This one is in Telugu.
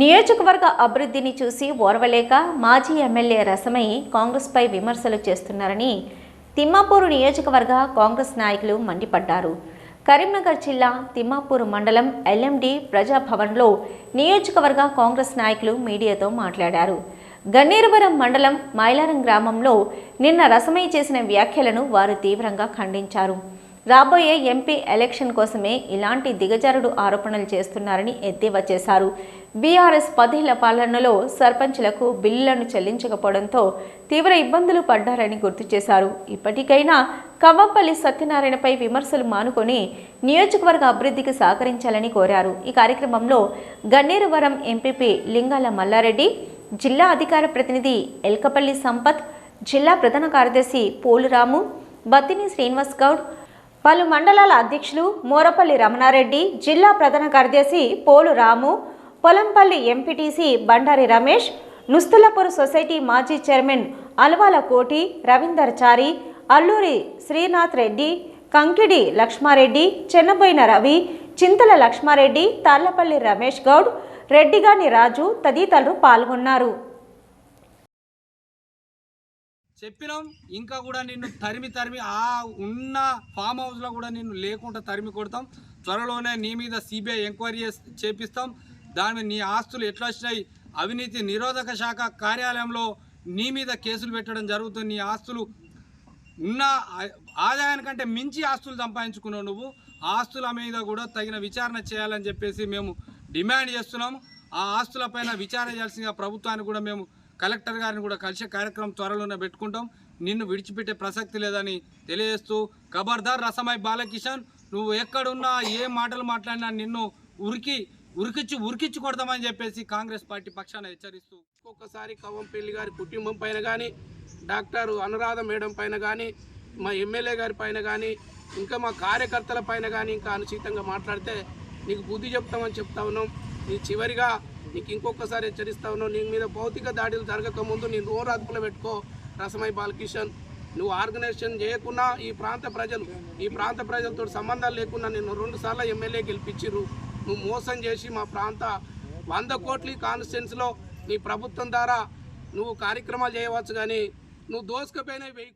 నియోజకవర్గ అభివృద్ధిని చూసి ఓర్వలేక మాజీ ఎమ్మెల్యే రసమయ్య కాంగ్రెస్పై విమర్శలు చేస్తున్నారని తిమ్మాపూరు నియోజకవర్గ కాంగ్రెస్ నాయకులు మండిపడ్డారు. కరీంనగర్ జిల్లా తిమ్మాపూరు మండలం ఎల్ఎండి ప్రజాభవన్లో నియోజకవర్గ కాంగ్రెస్ నాయకులు మీడియాతో మాట్లాడారు. గన్నేరువరం మండలం మైలారం గ్రామంలో నిన్న రసమయ్య చేసిన వ్యాఖ్యలను వారు తీవ్రంగా ఖండించారు. రాబోయే ఎంపీ ఎలక్షన్ కోసమే ఇలాంటి దిగజారుడు ఆరోపణలు చేస్తున్నారని ఎద్దేవా చేశారు. బీఆర్ఎస్ పదేళ్ళ పాలనలో సర్పంచ్లకు బిల్లులను చెల్లించకపోవడంతో తీవ్ర ఇబ్బందులు పడ్డారని గుర్తు చేశారు. ఇప్పటికైనా కవ్వంపల్లి సత్యనారాయణపై విమర్శలు మానుకొని నియోజకవర్గ అభివృద్ధికి సహకరించాలని కోరారు. ఈ కార్యక్రమంలో గన్నేరువరం ఎంపీపీ లింగాల మల్లారెడ్డి జిల్లా అధికార ప్రతినిధి ఎల్కపల్లి సంపత్ జిల్లా ప్రధాన కార్యదర్శి పోలురాము బత్తిని శ్రీనివాస్ గౌడ్ పలు మండలాల అధ్యక్షులు మోరపల్లి రమణారెడ్డి జిల్లా ప్రధాన కార్యదర్శి పోలు రాము పొలంపల్లి ఎంపీటీసీ బండారి రమేష్ నుస్తులపూర్ సొసైటీ మాజీ చైర్మన్ అల్వాల కోటి రవీందర్ చారి అల్లూరి శ్రీనాథ్ రెడ్డి కంకిడి లక్ష్మారెడ్డి చెన్నబోయిన రవి చింతల లక్ష్మారెడ్డి తాళ్ళపల్లి రమేష్ గౌడ్ రెడ్డిగాని రాజు తదితరులు పాల్గొన్నారు. చెప్పినాం. ఇంకా కూడా నిన్ను తరిమి తరిమి ఆ ఉన్న ఫామ్ హౌస్లో కూడా నిన్ను లేకుండా తరిమి కొడతాం. త్వరలోనే నీ మీద సిబిఐ ఎంక్వైరీ చేపిస్తాం. దాని నీ ఆస్తులు ఎట్లా వచ్చినాయి? అవినీతి నిరోధక శాఖ కార్యాలయంలో నీ మీద కేసులు పెట్టడం జరుగుతుంది. నీ ఆస్తులు ఉన్న ఆదాయానికంటే మించి ఆస్తులు సంపాదించుకున్నావు నువ్వు. ఆస్తుల మీద కూడా తగిన విచారణ చేయాలని చెప్పేసి మేము డిమాండ్ చేస్తున్నాము ఆ ఆస్తులపైన విచారణ చేయాల్సిన ప్రభుత్వాన్ని కూడా మేము కలెక్టర్ గారిని కూడా కలిసే కార్యక్రమం త్వరలోనే పెట్టుకుంటాం. నిన్ను విడిచిపెట్టే ప్రసక్తి లేదని తెలియజేస్తూ ఖబర్దార్ రసమై బాలకిషన్ నువ్వు ఎక్కడున్నా ఏ మాటలు మాట్లాడినా నిన్ను ఉరికి ఉరికిచ్చి ఉరికిచ్చి కొడతామని చెప్పేసి కాంగ్రెస్ పార్టీ పక్షాన హెచ్చరిస్తూ ఒక్కొక్కసారి కవంపల్లి గారి కుటుంబం పైన కానీ డాక్టర్ అనురాధ మేడం పైన కానీ మా ఎమ్మెల్యే గారి పైన కానీ ఇంకా మా కార్యకర్తల పైన కానీ ఇంకా అనుచితంగా మాట్లాడితే నీకు బుద్ధి చెప్తామని చెప్తా ఉన్నాం. నీ చివరిగా నీకు ఇంకొకసారి హెచ్చరిస్తా ఉన్నావు నీ మీద భౌతిక దాడులు జరగక ముందు నీ నోరు అదుపులో పెట్టుకో. రసమై బాలకిషన్ నువ్వు ఆర్గనైజేషన్ చేయకున్నా ఈ ప్రాంత ప్రజలు ఈ ప్రాంత ప్రజలతో సంబంధాలు లేకుండా నిన్ను రెండుసార్లు ఎమ్మెల్యే గెలిపించిర్రు. నువ్వు మోసం చేసి మా ప్రాంత వంద కోట్ల కాన్స్టిట్యున్సీలో నీ ప్రభుత్వం ద్వారా నువ్వు కార్యక్రమాలు చేయవచ్చు కానీ నువ్వు దోసుకపోయినా వెయ్యి